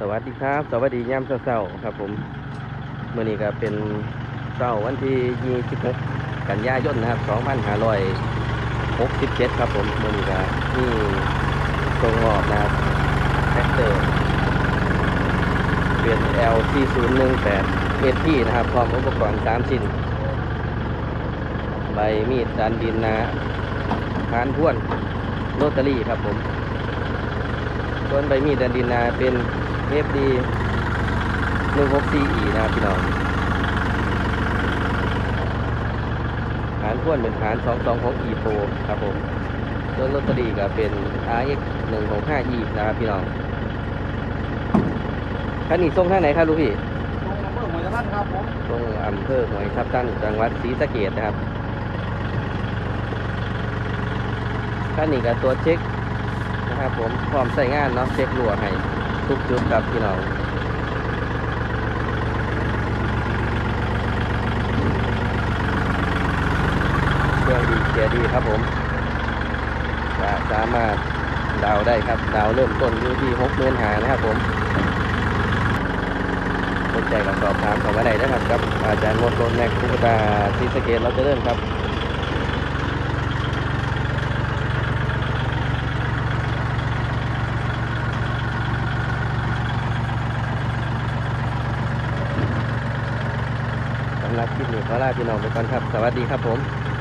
สวัสดีครับ สวัสดียามเช้าๆครับ ผมเมื่อนี้ก็เป็นเช้าวันที่ 26 กันยายนนะครับ 2567 ครับ ผมเมื่อนี้ก็นี่ตรงออกนะครับแท็กเตอร์เป็น L 4018 SP นะครับพร้อมอุปกรณ์3ชิ้นใบมีดดันดินนะพานพ่วนโรตารี่ครับผมส่วนใบมีดดันดินนาเป็น เทปดี164 e นะครับพี่น้องฐานพ่วนเป็นฐาน 22ของ e pro ครับผมส่วนโรตารี่ก็เป็น rx 165 e นะครับพี่น้องคันนี้ส่งทางไหนครับลูกพี่ตรงอำเภอหัวตะพันครับผมตรงอำเภอหวยทับตั้งจังหวัดศรีสะเกดนะครับขั้นนี้ก็ตัวจเช็คนะครับผมพร้อมใส่งานเนาะเช็ครั่วให้ ทุกจุดครับพี่น้องเครื่องดีเกียร์ดีครับผมก็สามารถดาวได้ครับ ดาวเริ่มต้นอยู่ที่หกหมื่นหานะครับผมสนใจกับสอบถามข้ามาได้นะครับกับอาจารย์มดรถแม็กคุปตาซีสเกตเราจะเริ่มครับ รับคลิปนี้ขอลาพี่น้องไปก่อนครับ สวัสดีครับผม